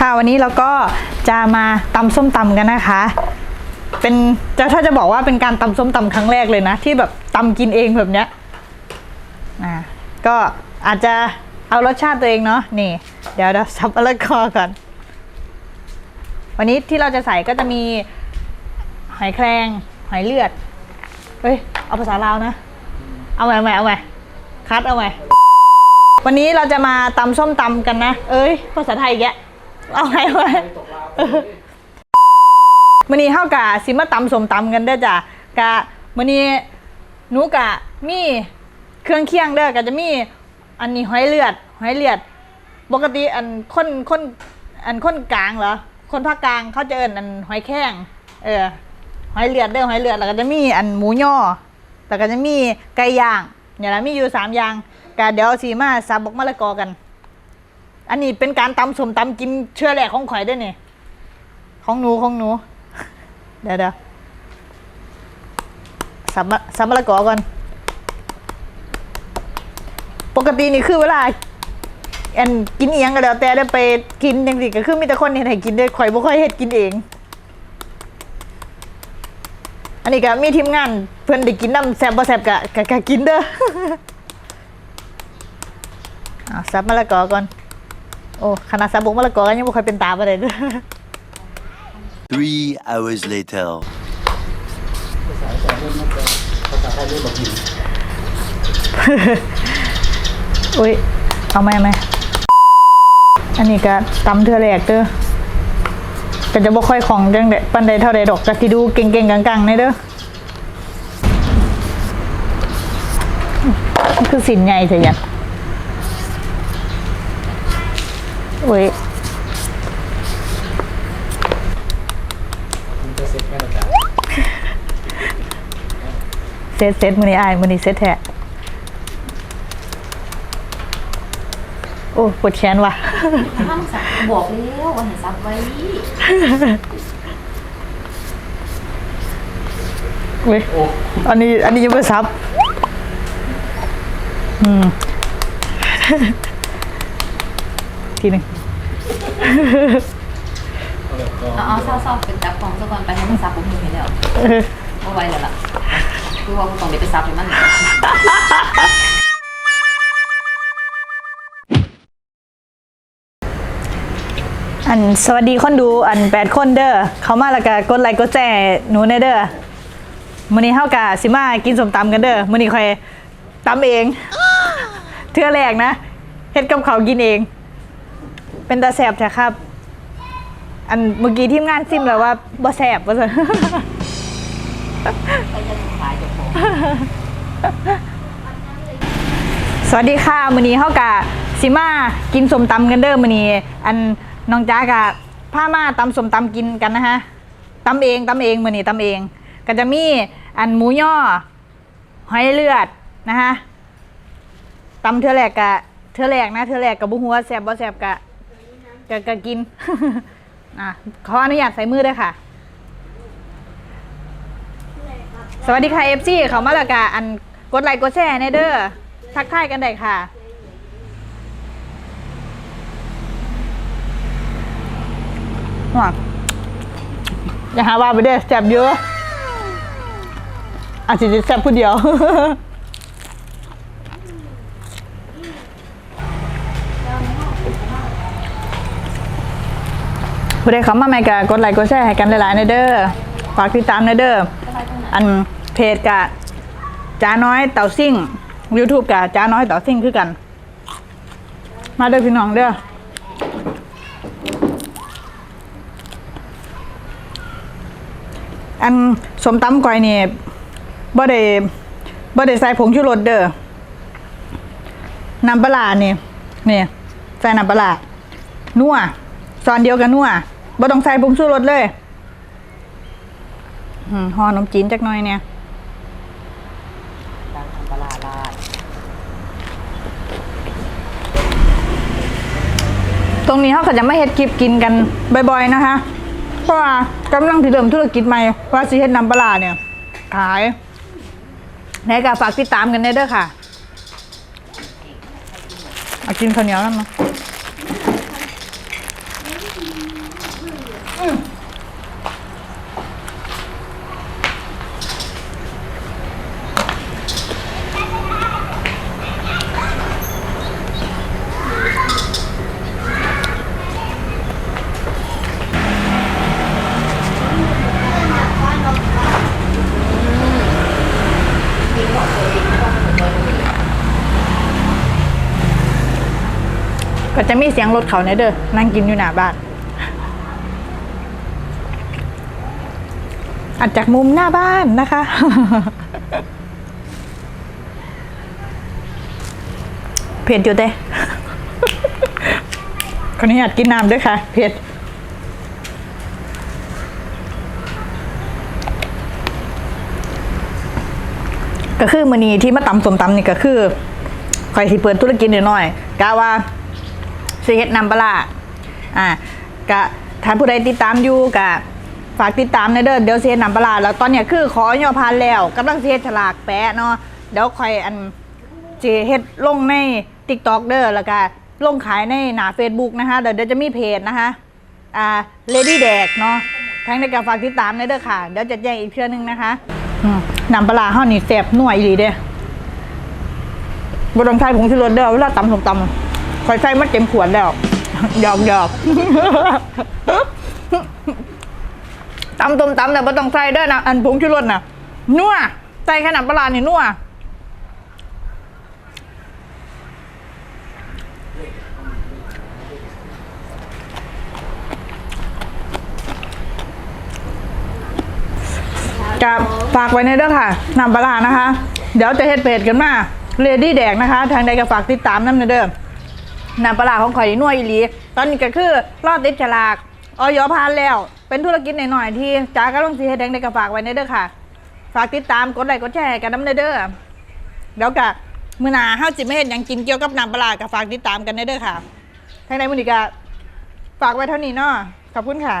ค่ะวันนี้เราก็จะมาตำส้มตำกันนะคะ เป็นจะถ้าจะบอกว่าเป็นการตำส้มตำครั้งแรกเลยนะ ที่แบบตำกินเองแบบเนี้ยอ่าก็อาจจะเอารสชาติตัวเองเนาะนี่ เดี๋ยวเราซับมะละกอก่อน วันนี้ที่เราจะใส่ก็จะมีหอยแครงหอยเลือดเฮ้ยเอาภาษาลาวนะ เอาใหม่เอาใหม่เอาใหม่คัดเอาใหม่วันนี้เราจะมาตำส้มตำกันนะ เอ้ยภาษาไทยแกะ เอาไงเอาไงมื่อนี้เข้ากะสิมาตำสมตำกันเด้อจ้ะกะมื่อนี้หนูกะมีเครื่องเคียงเด้อกะจะมีอันนี้หอยเลือดหอยเลือด ปกติอันคนคนอันคนกลางเหรอคนภาคกลางเขาจะเอิ้นอันหอยแข้งเออหอยเลือดเด้อหอยเลือดแล้วก็จะมีอันหมูย่อแล้วก็จะมีไก่ย่างอย่างนั้นมีอยู่สามอย่างกะเดี๋ยวสีมาสับบกมะละกอกัน อันนี้เป็นการตำสมตำกินเชื่อแหลกของข่อยด้วยนี่ของหนูของหนู เดี๋ยวเดี๋ยวสัมะสับมะละกอก่อน ปกตินี่คือเวลาอันกินเอียงก็แล้วแต่ได้ไปกินจังสิก็คือมีแต่คนเห็นให้กินได้ข่อยบ่ค่อยเฮ็ดกินเอง อันนี้ก็มีทีมงาน เพื่อนได้กินน้ำแซ่บบ่แซ่บกะกะกะกินเด้อเอาซับมะละกอก่อน โอ้ขนาดซับบกมะละกอก็ยังบ่ค่อยเป็นตาบ่ได้เด้อ Three hours later. อุ้ยเอาไหมเอาไหมอันนี้ก็ตำเทื่อแรกเด้อก็จะบ่ค่อยของจังไดปันใดเท่าใดดอกก็สิดูเก่งๆกังๆในเด้อมันคือสินใหญ่เสียยัน อุ้ยเซตเซตมือนี้อายมือนี้เซตแท้โอ้ปวดแขนว่ะ ห้ามสับบอกแล้วว่าให้ซับไว้เว้ยอันนี้ อันนี้ยังไม่ซับ อืม ทีหนึ่ง เอาเอาเศร้าๆเป็นจับของซะก่อนไปให้มันซับผมมือให้แล้วเออเอาไว้แล้วล่ะคือว่ากูต้องเดี๋ยวไปซับให้มันอันสวัสดีคนดูอันแปดคนเด้อเขามาแล้วก็กดไลค์กดแชร์หนูแน่เด้อมื้อนี้เฮากะสิมากินสมตำกันเด้อมื้อนี้ค่อยตำเอง เทื่อแรกนะเฮ็ดกับเขากินเอง เป็นตาแสบแท้ครับ อันเมื่อกี้ทีมงานซิมแล้วว่าบ่แสบว่าซั่นไปจะขายสวัสดีค่ะมื้อนี้เฮากะสิมากินสมตำกันเด้อมื้อนี้อันน้องจ้ากะพามาตำสมตำกินกันนะฮะตำเองตำเองมื้อนี้ตำเอง ก็จะมีอันหมูย่อหอยเลือดนะฮะตำเทือแรกกะเทือแรกนะเทือแรกกับบุหัวแซ่บบ่แซ่บกะ กะกะกิน อะขออนุญาตใส่มือด้วยค่ะ สวัสดีค่ะ FC เขามาล้วกะอันกดไลค์กดแชร์ในเด้อทักทายกันได้ค่ะว่ะอย่าหาว่าไปเด้อแซ่บเยอะอาจจะแซ่บผู้เดียว ผู้ใดเข้ามาใหม่ก็กดไลค์กดแชร์ให้กันหลายๆในเด้อฝากติดตามในเด้ออันเพจกะจ้าน้อยเต่าซิ่ง YouTube กะจ้าน้อยเต่าซิ่งคือกัน มาเด้อพี่น้องเด้ออันสมตำก่อยนี่บ่ได้บ่ได้ใส่ผงชูรสเด้อน้ำปลาร้านี่ยนี่ใส่น้ำปลานัว ซอนเดียวกันนัวบ่ต้องใส่ผงชูรสเลยห่อขนมจีนจักหน่อยเนี่ยดังทำปลาลาดตรงนี้เขาก็จะไม่เฮ็ดคลิปกินกันบ่อยๆนะคะ เพราะว่ากำลังที่เริ่มธุรกิจใหม่ว่าสิเฮ็ดน้ำปลาร้าเนี่ย ขายไหนก็ฝากติดตามกันได้เด้อค่ะ เอากินข้าวเหนียวนั่นมา จะมีเสียงรถเขาในเด้อนั่งกินอยู่หน้าบ้านอัดจากมุมหน้าบ้านนะคะ เผ็ดอยู่เด้คนนี้อยากกินน้ำด้วยค่ะ เผ็ดก็คือมือนีที่มาตำสมตำนี่ก็คือคอยที่เปิดธุรกิจนิดหน่อยกะว่า สิเฮ็ดนำปลาอ่ากะถ้านผู้ใดติดตามอยู่กะฝากติดตามในเด้อเดี๋ยวสิเฮ็ดนำปลาแล้วตอนเนี้ยคือขอยอพานแล้วกำลังสิเฮ็ดฉลากแปะเนาะเดี๋ยวคอยอันสิเฮ็ดลงใน TikTok เด้อแล้วก็ลงขายในหน้า Facebook นะคะเดี๋ยวจะมีเพจนะคะอ่า Lady แดกเนาะทั้งในการฝากติดตามในเด้อค่ะ เดี๋ยวจะแจ้งอีกเทื่อนึงนะคะน้ำปลาร้าเฮานี่แซ่บหน่วยอีหลีเด้อบ่ต้องใช้ผงชูรสเด้อเวลาตำส้มตำ อยใส่มาเต็มขวดแล้วหยอกหยอกตำต้มตำแต่บ่ต้องใส่เด้อนะอันผงชูรสน่ะนัวใส่แค่น้ำปลาร้านี่ยนัวจะฝากไว้ในเด้อค่ะน้ำปลาร้านะคะ เดี๋ยวจะเฮ็ดเพจกันมาเลดี้แดกนะคะ ทางใดก็ฝากติดตามน้ำในเด้อ น้ำปลาร้าของข่อยนี่นัวอีหลีตอนนี้ก็คือรอดติดฉลากออยพานแล้ว เป็นธุรกิจหน่อยๆที่จ้ากำลังสีเฮ็ดแดงในกระฝากไว้ในเด้อค่ะ ฝากติดตามกดไลค์กดแชร์กันน้ำในเด้อเดี๋ยวกะมื้อหน้าเฮาจิไม่เห็นหยังกินเกี่ยวกับน้ำปลาร้าก็ฝากติดตามกันในเด้อค่ะทางในมื้อนี้ก็ฝากไว้เท่านี้เนาะขอบคุณค่ะ